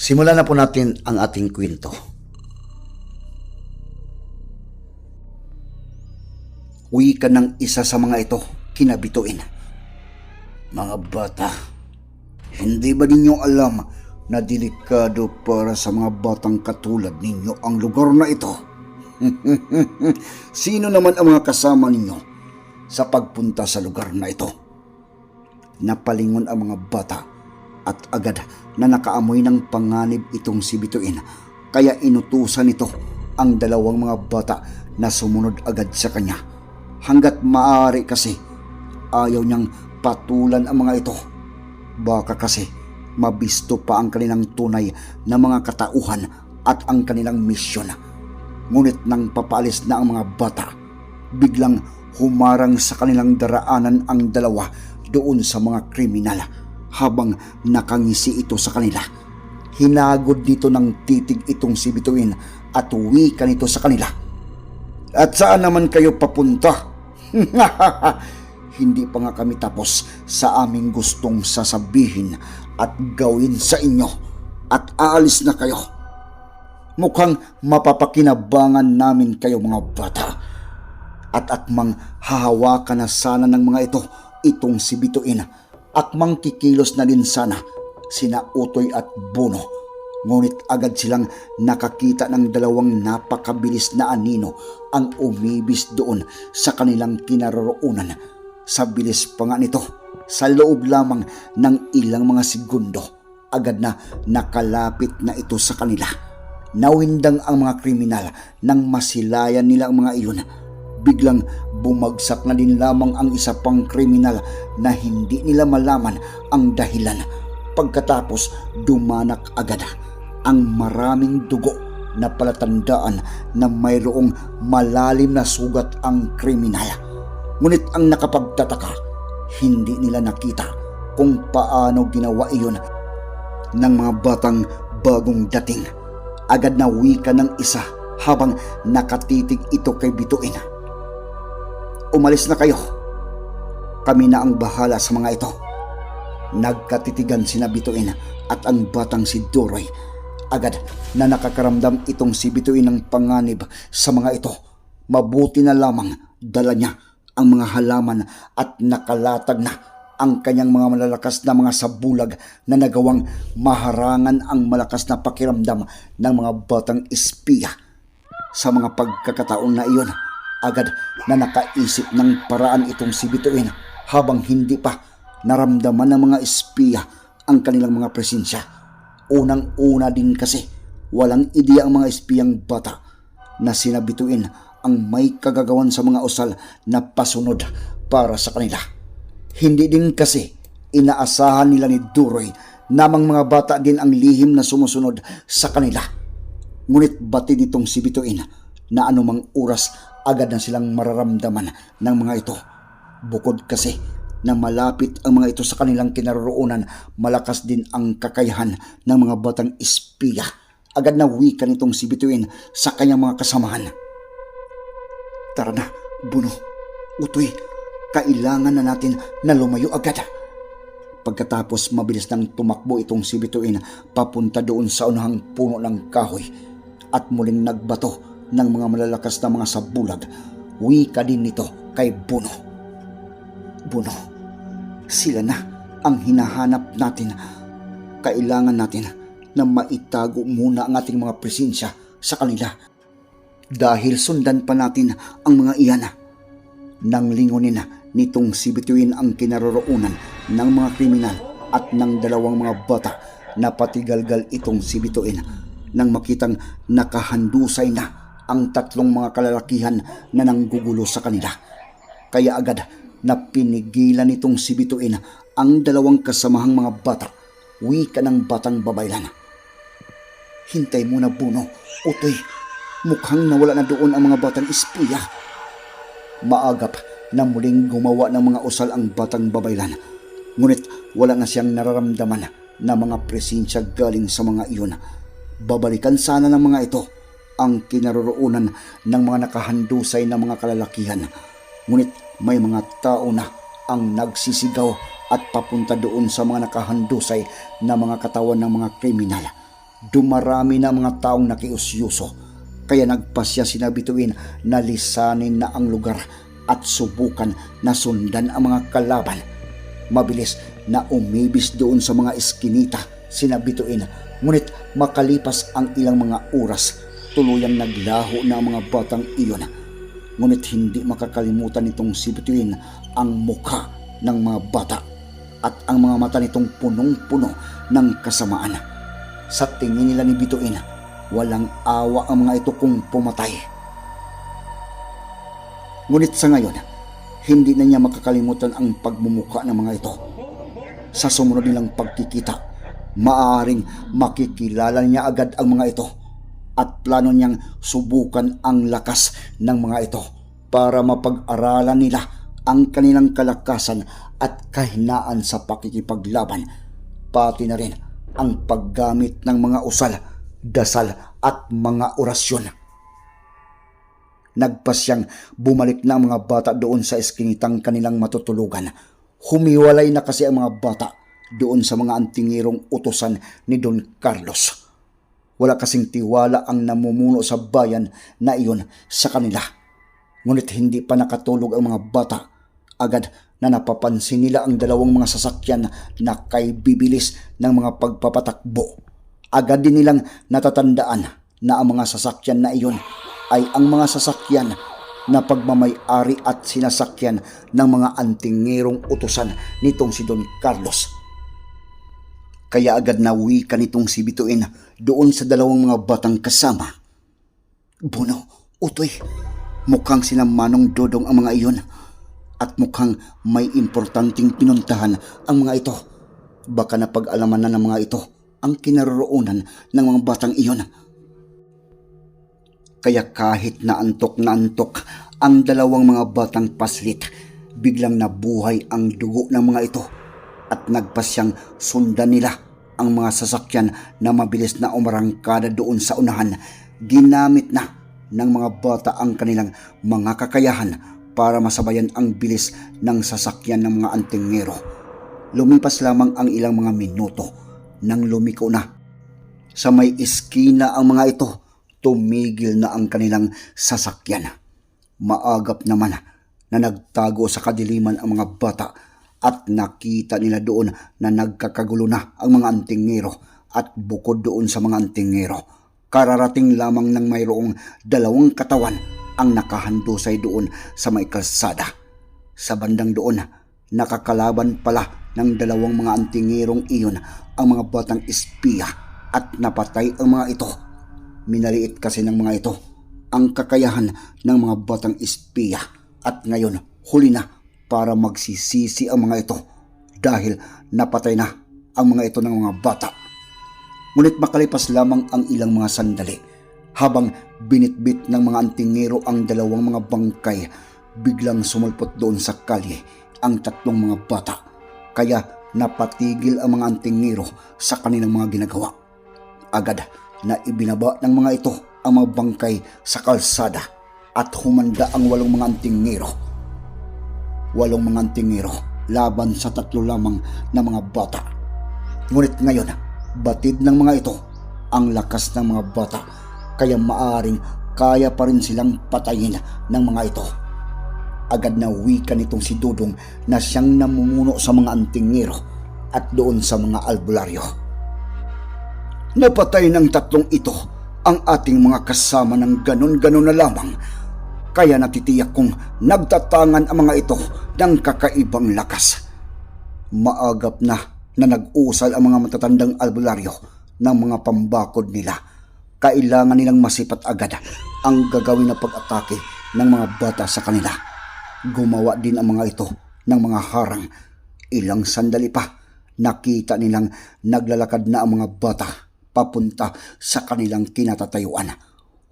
Simulan na po natin ang ating kwento. Uwi ka ng isa sa mga ito, kinabituin. Mga bata, hindi ba ninyo alam na delikado para sa mga batang katulad ninyo ang lugar na ito? Sino naman ang mga kasama ninyo sa pagpunta sa lugar na ito? Napalingon ang mga bata at agad na nakaamoy ng panganib itong si Bituin kaya inutusan nito ang dalawang mga bata na sumunod agad sa kanya. Hanggat maaari kasi ayaw niyang patulan ang mga ito. Baka kasi mabisto pa ang kanilang tunay na mga katauhan at ang kanilang misyon. Ngunit nang papaalis na ang mga bata, biglang humarang sa kanilang daraanan ang dalawa doon sa mga kriminal habang nakangisi ito sa kanila. Hinagod nito ng titig itong si Bituin at wika nito sa kanila. At saan naman kayo papunta? Hindi pa nga kami tapos sa aming gustong sasabihin at gawin sa inyo at aalis na kayo. Mukhang mapapakinabangan namin kayo mga bata. At akmang hahawakan na sana ng mga ito itong si Bituin. Akmang kikilos na din sana sina Utoy at Bono. Ngunit agad silang nakakita ng dalawang napakabilis na anino ang umibis doon sa kanilang kinaroroonan. Sa bilis pa nga nito, sa loob lamang ng ilang mga segundo, agad na nakalapit na ito sa kanila. Nawindang ang mga kriminal nang masilayan nila ang mga iyon. Biglang bumagsak na din lamang ang isa pang kriminal na hindi nila malaman ang dahilan. Pagkatapos dumanak agad ang maraming dugo na palatandaan na mayroong malalim na sugat ang kriminal. Ngunit ang nakapagtataka, hindi nila nakita kung paano ginawa iyon ng mga batang bagong dating. Agad na wika ng isa habang nakatitig ito kay Bituin. Umalis na kayo. Kami na ang bahala sa mga ito. Nagkatitigan si Bituin at ang batang si Duroy. Agad na nakakaramdam itong si Bituin ng panganib sa mga ito. Mabuti na lamang dala niya ang mga halaman at nakalatag na ang kanyang mga malalakas na mga sabulag na nagawang maharangan ang malakas na pakiramdam ng mga batang espiya. Sa mga pagkakataon na iyon, agad na nakaisip ng paraan itong si Bituin habang hindi pa naramdaman ng mga espiya ang kanilang mga presensya. Unang-una din kasi walang ideya ang mga espiyang bata na sinabituin ang may kagagawan sa mga usal na pasunod para sa kanila. Hindi din kasi inaasahan nila ni Duroy namang mga bata din ang lihim na sumusunod sa kanila. Ngunit bati nitong si Bituin na anumang oras agad na silang mararamdaman ng mga ito. Bukod kasi na malapit ang mga ito sa kanilang kinaroroonan, malakas din ang kakayahan ng mga batang espiya. Agad na wika nitong si Bituin sa kanyang mga kasamahan. Tara na, Buno, Utoy, kailangan na natin na lumayo agad. Pagkatapos mabilis nang tumakbo itong si Bituin papunta doon sa unahang puno ng kahoy at muling nagbato ng mga malalakas na mga sabulag, wika din nito kay Buno. Buno, sila na ang hinahanap natin. Kailangan natin na maitago muna ang ating mga presensya sa kanila. Dahil sundan pa natin ang mga iyan nang lingunin nitong si Bituin ang kinaroroonan ng mga kriminal at ng dalawang mga bata na patigalgal itong si Bituin nang makitang nakahandusay na ang tatlong mga kalalakihan na nanggugulo sa kanila. Kaya agad na pinigilan nitong si Bituin ang dalawang kasamahang mga bata, wika ng batang babaylan. Hintay muna, Buno. Utoy, mukhang nawala na doon ang mga batang espiya. Maagap na muling gumawa ng mga usal ang batang babaylan. Ngunit wala na siyang nararamdaman na mga presensya galing sa mga iyon. Babalikan sana ng mga ito ang kinaroroonan ng mga nakahandusay na mga kalalakihan. Ngunit may mga tao na ang nagsisigaw at papunta doon sa mga nakahandusay na mga katawan ng mga kriminal. Dumarami na mga taong nakiusyuso kaya nagpasya sinabituin na lisanin na ang lugar at subukan na sundan ang mga kalaban. Mabilis na umibis doon sa mga eskinita sinabituin ngunit makalipas ang ilang mga oras tuluyang naglaho na ang mga batang iyon. Ngunit hindi makakalimutan nitong si Bituin ang mukha ng mga bata at ang mga mata nitong punong-puno ng kasamaan. Sa tingin nila ni Bituin, walang awa ang mga ito kung pumatay. Ngunit sa ngayon, hindi na niya makakalimutan ang pagmumuka ng mga ito. Sa sumunod nilang pagkikita, maaring makikilala niya agad ang mga ito at plano niyang subukan ang lakas ng mga ito para mapag-aralan nila ang kanilang kalakasan at kahinaan sa pakikipaglaban, pati na rin ang paggamit ng mga usal, dasal at mga orasyon. Nagpasyang bumalik na ang mga bata doon sa eskinitang kanilang matutulugan. Humiwalay na kasi ang mga bata doon sa mga antingirong utosan ni Don Carlos. Wala kasing tiwala ang namumuno sa bayan na iyon sa kanila. Ngunit hindi pa nakatulog ang mga bata. Agad na napapansin nila ang dalawang mga sasakyan na kay bibilis ng mga pagpapatakbo. Agad din nilang natatandaan na ang mga sasakyan na iyon ay ang mga sasakyan na pagmamayari at sinasakyan ng mga antingirong utusan nitong si Don Carlos. Kaya agad na wika nitong si Bituin doon sa dalawang mga batang kasama. Buno, utoy, mukhang sila Manong Dodong ang mga iyon at mukhang may importanteng pinuntahan ang mga ito. Baka napag-alaman na ng mga ito ang kinaroroonan ng mga batang iyon. Kaya kahit na antok na antok ang dalawang mga batang paslit, biglang nabuhay ang dugo ng mga ito at nagpasyang sundan nila ang mga sasakyan na mabilis na umarangkada doon sa unahan. Ginamit na ng mga bata ang kanilang mga kakayahan para masabayan ang bilis ng sasakyan ng mga antingero. Lumipas lamang ang ilang mga minuto nang lumiko na. Sa may iskina ang mga ito, tumigil na ang kanilang sasakyan. Maagap naman na nagtago sa kadiliman ang mga bata at nakita nila doon na nagkakagulo na ang mga antingero at bukod doon sa mga antingero. Kararating lamang ng mayroong dalawang katawan ang nakahandusay doon sa may kalsada. Sa bandang doon, nakakalaban pala ng dalawang mga antingerong iyon ang mga batang espiya at napatay ang mga ito. Minaliit kasi ng mga ito ang kakayahan ng mga batang espiya at ngayon huli na para magsisisi ang mga ito dahil napatay na ang mga ito ng mga bata. Ngunit makalipas lamang ang ilang mga sandali habang binitbit ng mga antingero ang dalawang mga bangkay, biglang sumulpot doon sa kalye ang tatlong mga bata. Kaya napatigil ang mga antingero sa kanilang mga ginagawa. Agad na ibinaba ng mga ito ang mga bangkay sa kalsada at humanda ang walong mga antingero. Walong mga antingero laban sa tatlo lamang na mga bata. Ngunit ngayon, batid ng mga ito ang lakas ng mga bata kaya maaring kaya pa rin silang patayin ng mga ito. Agad na wika nitong si Dudong na siyang namumuno sa mga antingero at doon sa mga albularyo. Napatay ng tatlong ito ang ating mga kasama ng ganon-ganon na lamang. Kaya natitiyak kong nagtatangan ang mga ito ng kakaibang lakas. Maagap na na nag-usal ang mga matatandang albularyo ng mga pambakod nila. Kailangan nilang masipat agad ang gagawin na pag-atake ng mga bata sa kanila. Gumawa din ang mga ito ng mga harang. Ilang sandali pa, nakita nilang naglalakad na ang mga bata papunta sa kanilang kinatatayuan.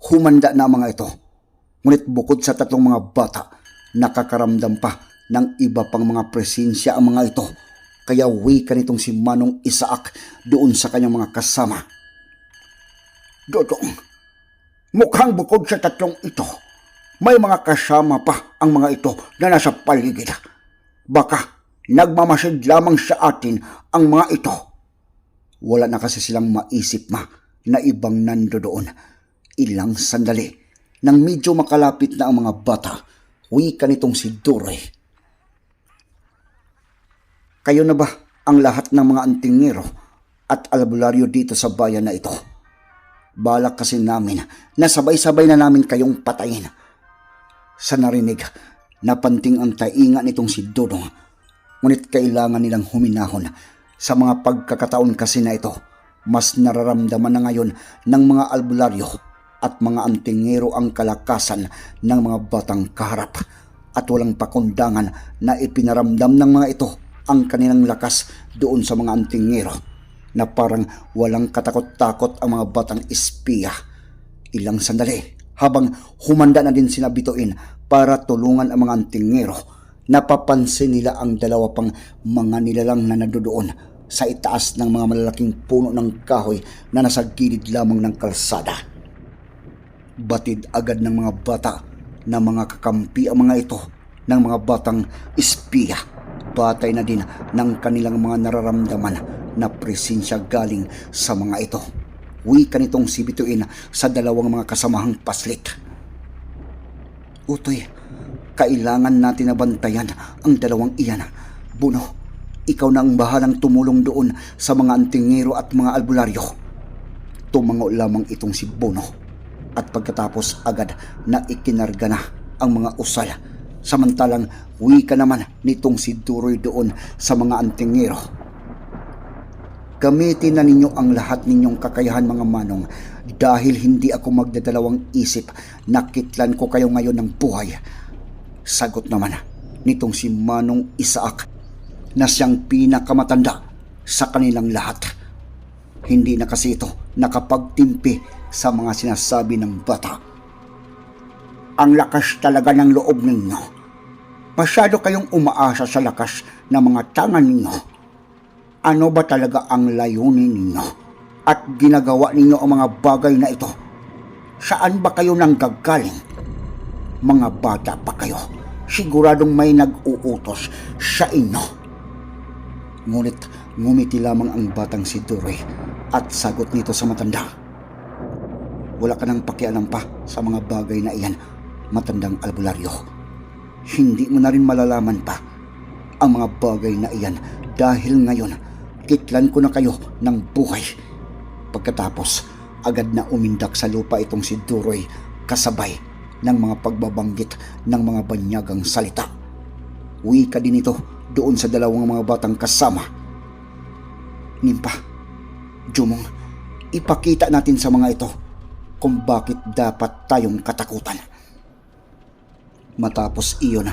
Humanda na ang mga ito. Ngunit bukod sa tatlong mga bata, nakakaramdam pa ng iba pang mga presensya ang mga ito. Kaya wika nitong si Manong Isaac doon sa kanyang mga kasama. Dodong, mukhang bukod sa tatlong ito, may mga kasama pa ang mga ito na nasa paligid. Baka nagmamasid lamang sa atin ang mga ito. Wala na kasi silang maisip ma na ibang nando doon. Ilang sandali, nang medyo makalapit na ang mga bata, wika nitong si Dore. Kayo na ba ang lahat ng mga antingero at albularyo dito sa bayan na ito? Balak kasi namin na sabay-sabay na namin kayong patayin. Sa narinig, napanting ang tainga nitong si Dodong. Ngunit kailangan nilang huminahon. Sa mga pagkakataon kasi na ito, mas nararamdaman na ngayon ng mga albularyo at mga antingero ang kalakasan ng mga batang kaharap at walang pakundangan na ipinaramdam ng mga ito ang kanilang lakas doon sa mga antingero na parang walang katakot-takot ang mga batang espiya. Ilang sandali habang humanda na din sina Bituin para tulungan ang mga antingero napapansin nila ang dalawa pang mga nilalang na nandoon sa itaas ng mga malalaking puno ng kahoy na nasa gilid lamang ng kalsada. Batid agad ng mga bata na mga kakampi ang mga ito ng mga batang espiya. Batay na din ng kanilang mga nararamdaman na presensya galing sa mga ito. Wika nitong si Bituin sa dalawang mga kasamahang paslit. Utoy, kailangan natin na bantayan ang dalawang iyan. Buno, ikaw na ang bahalang tumulong doon sa mga antingero at mga albularyo. Tumango lamang itong si Bono at pagkatapos agad na ikinarga na ang mga usal. Samantalang wika naman nitong si Duroy doon sa mga antingero. Gamitin na ninyo ang lahat ninyong kakayahan mga manong dahil hindi ako magdadalawang isip na kitlan ko kayo ngayon ng buhay. Sagot naman nitong si Manong Isaac na siyang pinakamatanda sa kanilang lahat. Hindi na kasi ito nakapagtimpi sa mga sinasabi ng bata. Ang lakas talaga ng loob ninyo. Masyado kayong umaasa sa lakas ng mga tangan ninyo. Ano ba talaga ang layunin ninyo? At ginagawa ninyo ang mga bagay na ito? Saan ba kayo nanggagaling? Mga bata pa kayo. Siguradong may nag-uutos sa inyo. Ngunit ngumiti lamang ang batang si Duroy at sagot nito sa matanda. Wala ka nang pakialam pa sa mga bagay na iyan, matandang albularyo. Hindi mo na rin malalaman pa ang mga bagay na iyan dahil ngayon kitlan ko na kayo ng buhay. Pagkatapos, agad na umindak sa lupa itong si Duroy kasabay ng mga pagbabanggit ng mga banyagang salita. Uwi ka din ito doon sa dalawang mga batang kasama. Nimpa, Jumong, ipakita natin sa mga ito kung bakit dapat tayong katakutan. Matapos iyon,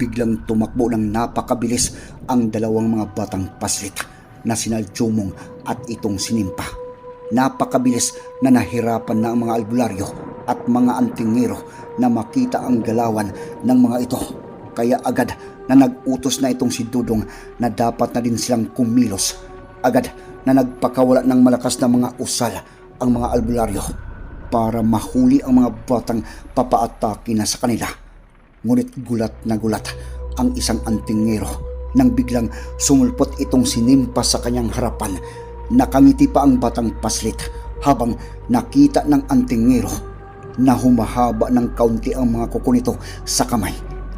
biglang tumakbo ng napakabilis ang dalawang mga batang paslit na sina at itong sinimpa. Napakabilis na nahirapan na ang mga albularyo at mga antingero na makita ang galawan ng mga ito. Kaya agad na nag-utos na itong si Dudong na dapat na din silang kumilos. Agad na nagpakawala ng malakas na mga usal ang mga albularyo para mahuli ang mga batang papaatake na sa kanila. Ngunit gulat na gulat ang isang antingero nang biglang sumulpot itong sinimpa sa kanyang harapan. Nakangiti pa ang batang paslit habang nakita ng antingero na humahaba ng kaunti ang mga kuko nito sa kamay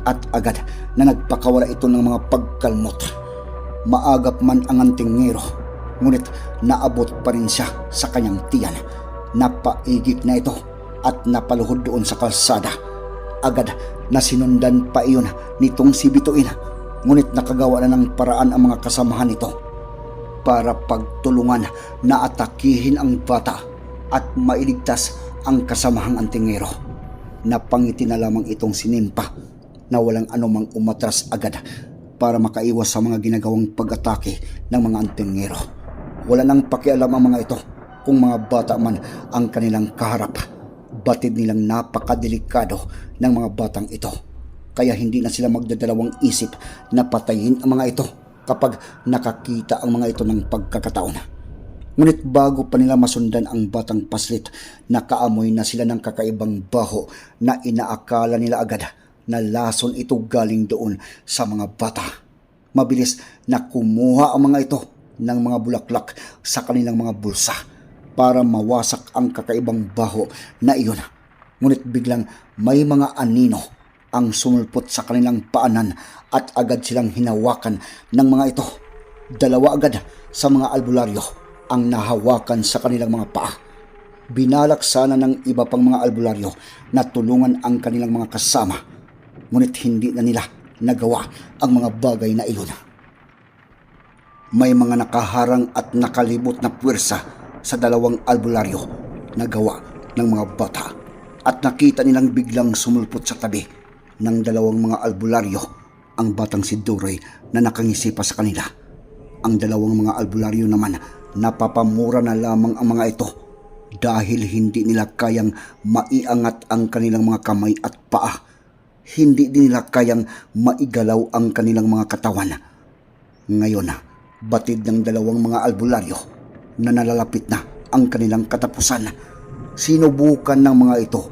at agad na nagpakawala ito ng mga pagkalmot. Maagap man ang antingero, Ngunit naabot pa rin siya sa kanyang tiyan. Napaigip na ito at napaluhod doon sa kalsada. Agad na sinundan pa iyon nitong si Bituin. Ngunit nakagawa na ng paraan ang mga kasamahan nito para pagtulungan na atakihin ang bata at mailigtas ang kasamahang antingero. Napangiti na lamang itong sinimpa na walang anumang umatras agad para makaiwas sa mga ginagawang pag-atake ng mga antingero. Wala nang pakialam ang mga ito kung mga bata man ang kanilang kaharap. Batid nilang napakadelikado ng mga batang ito. Kaya hindi na sila magdadalawang isip na patayin ang mga ito kapag nakakita ang mga ito ng pagkakataon. Ngunit bago pa nila masundan ang batang paslit, nakaamoy na sila ng kakaibang baho na inaakala nila agad na lason ito galing doon sa mga bata. Mabilis na kumuha ang mga ito ng mga bulaklak sa kanilang mga bulsa para mawasak ang kakaibang baho na iyon. Ngunit biglang may mga anino ang sumulpot sa kanilang paanan at agad silang hinawakan ng mga ito. Dalawa agad sa mga albularyo ang nahawakan sa kanilang mga paa. Binalak sana ng iba pang mga albularyo na tulungan ang kanilang mga kasama. Ngunit hindi na nila nagawa ang mga bagay na iyon. May mga nakaharang at nakalibot na puwersa sa dalawang albularyo na gawa ng mga bata at nakita nilang biglang sumulpot sa tabi ng dalawang mga albularyo ang batang si Duroy na nakangisi pa sa kanila. Ang dalawang mga albularyo naman napapamura na lamang ang mga ito dahil hindi nila kayang maiangat ang kanilang mga kamay at paa. Hindi din nila kayang maigalaw ang kanilang mga katawan. Ngayon, batid ng dalawang mga albularyo na nalalapit na ang kanilang katapusan. Sinubukan ng mga ito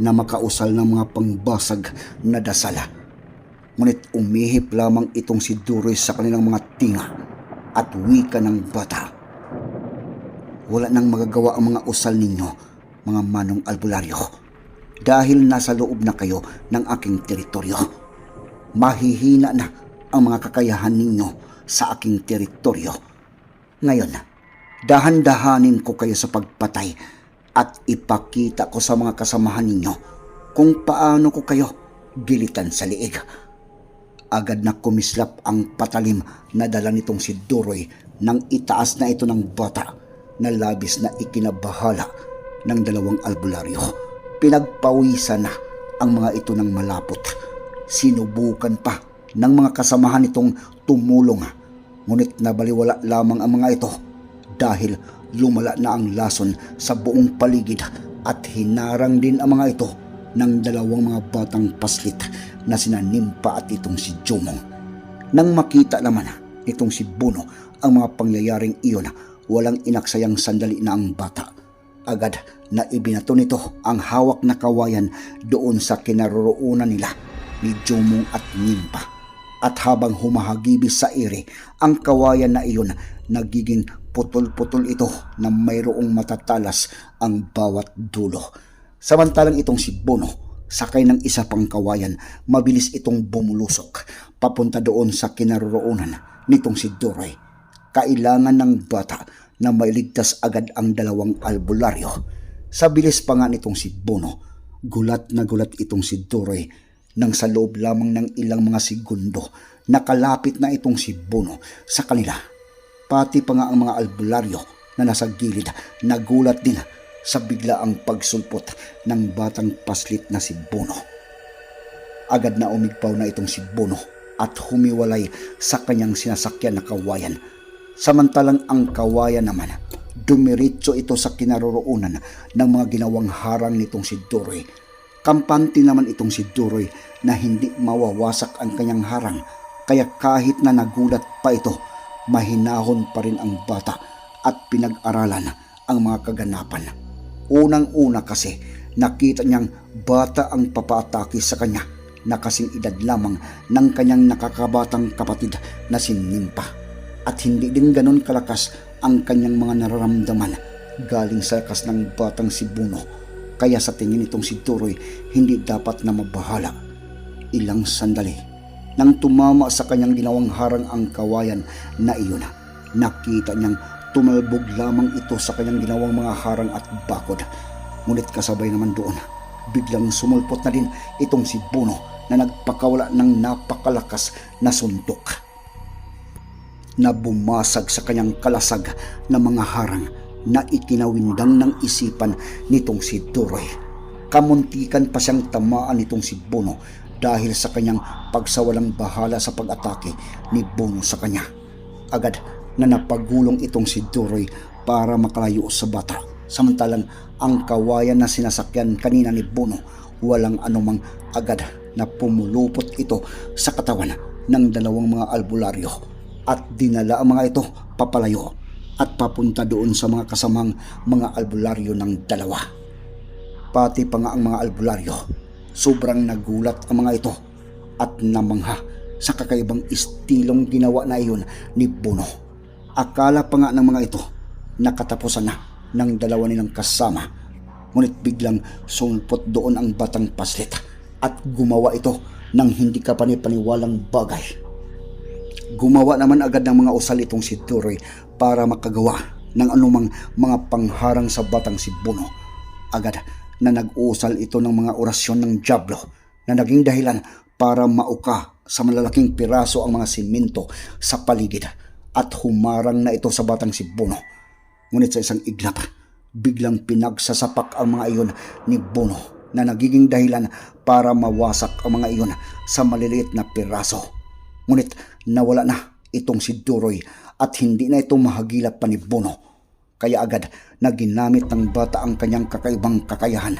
na makausal ng mga pangbasag na dasala. Ngunit umihip lamang itong si Duroy sa kanilang mga tinga at wika ng bata. Wala nang magagawa ang mga usal ninyo, mga manong albularyo, dahil nasa loob na kayo ng aking teritoryo. Mahihina na ang mga kakayahan ninyo sa aking teritoryo. Ngayon, dahan-dahanin ko kayo sa pagpatay at ipakita ko sa mga kasamahan ninyo kung paano ko kayo gilitan sa liig. Agad na kumislap ang patalim na dala nitong si Duroy nang itaas na ito ng bata na labis na ikinabahala ng dalawang albularyo. Pinagpawisan na ang mga ito ng malapot. Sinubukan pa ng mga kasamahan nitong tumulong. Ngunit nabaliwala lamang ang mga ito dahil lumala na ang lason sa buong paligid at hinarang din ang mga ito ng dalawang mga batang paslit na sina Nimpa at itong si Jumong. Nang makita naman itong si Buno ang mga pangyayaring iyon, walang inaksayang sandali na ang bata. Agad na ibinato nito ang hawak na kawayan doon sa kinaroroonan nila ni Jumong at Nimpa. At habang humahagibis sa ire, ang kawayan na iyon nagiging putol-putol ito na mayroong matatalas ang bawat dulo. Samantalang itong si Bono, sakay ng isa pang kawayan, mabilis itong bumulusok papunta doon sa kinaroroonan nitong si Duroy. Kailangan ng bata na mailigtas agad ang dalawang albularyo. Sa bilis pa nga nitong si Bono, gulat na gulat itong si Duroy nang sa loob lamang ng ilang mga segundo, nakalapit na itong si Bono sa kanila pati pa nga ang mga albularyo na nasa gilid nagulat din sa biglaang pagsulpot ng batang paslit na si Bono. Agad na umigpaw na itong si Bono at humiwalay sa kanyang sinasakyan na kawayan. Samantalang ang kawayan naman, dumiritso ito sa kinaroroonan ng mga ginawang harang nitong si Duroy. Kampante naman itong si Duroy na hindi mawawasak ang kanyang harang kaya kahit na nagulat pa ito mahinahon pa rin ang bata at pinag-aralan ang mga kaganapan. Unang-una kasi nakita niyang bata ang papaatake sa kanya na kasing edad lamang ng kanyang nakakabatang kapatid na si Nimpa. At hindi din ganon kalakas ang kanyang mga nararamdaman galing sa lakas ng batang si Buno. Kaya sa tingin nitong si Turoy, hindi dapat na mabahala. Ilang sandali nang tumama sa kanyang ginawang harang ang kawayan na iyon, nakita niyang Tumalbog lamang ito sa kanyang ginawang mga harang at bakod. Ngunit kasabay naman doon, biglang sumulpot na din itong si Bono na nagpakawala ng napakalakas na suntok na bumasag sa kanyang kalasag na mga harang na ikinawindang ng isipan nitong si Duroy. Kamuntikan pa siyang tamaan nitong si Bono dahil sa kanyang pagsawalang bahala sa pag-atake ni Bono sa kanya. Agad na napagulong itong si Duroy para makalayo sa bata. Samantalang ang kawayan na sinasakyan kanina ni Bono walang anumang agad na pumulupot ito sa katawan ng dalawang mga albularyo at dinala ang mga ito papalayo at papunta doon sa mga kasamang mga albularyo ng dalawa. Pati pa nga ang mga albularyo, sobrang nagulat ang mga ito at namangha sa kakaibang istilong ginawa na iyon ni Bono. Akala pa nga ng mga ito nakatapusan na ng dalawa nilang kasama ngunit biglang sulpot doon ang batang paslit at gumawa ito ng hindi ka panipaniwalang bagay. Gumawa naman agad ng mga usal itong si Turoy para makagawa ng anumang mga pangharang sa batang si Bono. Agad na nag-uusal ito ng mga orasyon ng Diablo na naging dahilan para mauka sa malalaking piraso ang mga simento sa paligid at humarang na ito sa batang si Bono. Ngunit sa isang iglap, biglang pinagsasapak ang mga iyon ni Bono na nagiging dahilan para mawasak ang mga iyon sa maliliit na piraso. Ngunit nawala na itong si Duroy at hindi na ito mahagilap pa ni Bono. Kaya agad na ginamit ng bata ang kanyang kakaibang kakayahan.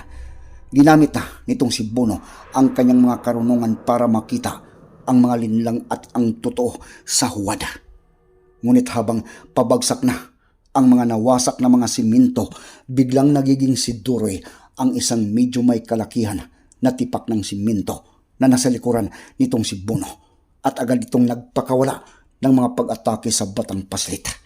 Ginamit na nitong si Bono ang kanyang mga karunungan para makita ang mga linlang at ang totoo sa huwad. Ngunit habang pabagsak na ang mga nawasak na mga siminto, biglang nagiging si Duroy ang isang medyo may kalakihan na tipak ng siminto na nasa likuran nitong si Bono at agad itong nagpakawala ng mga pag-atake sa batang paslit.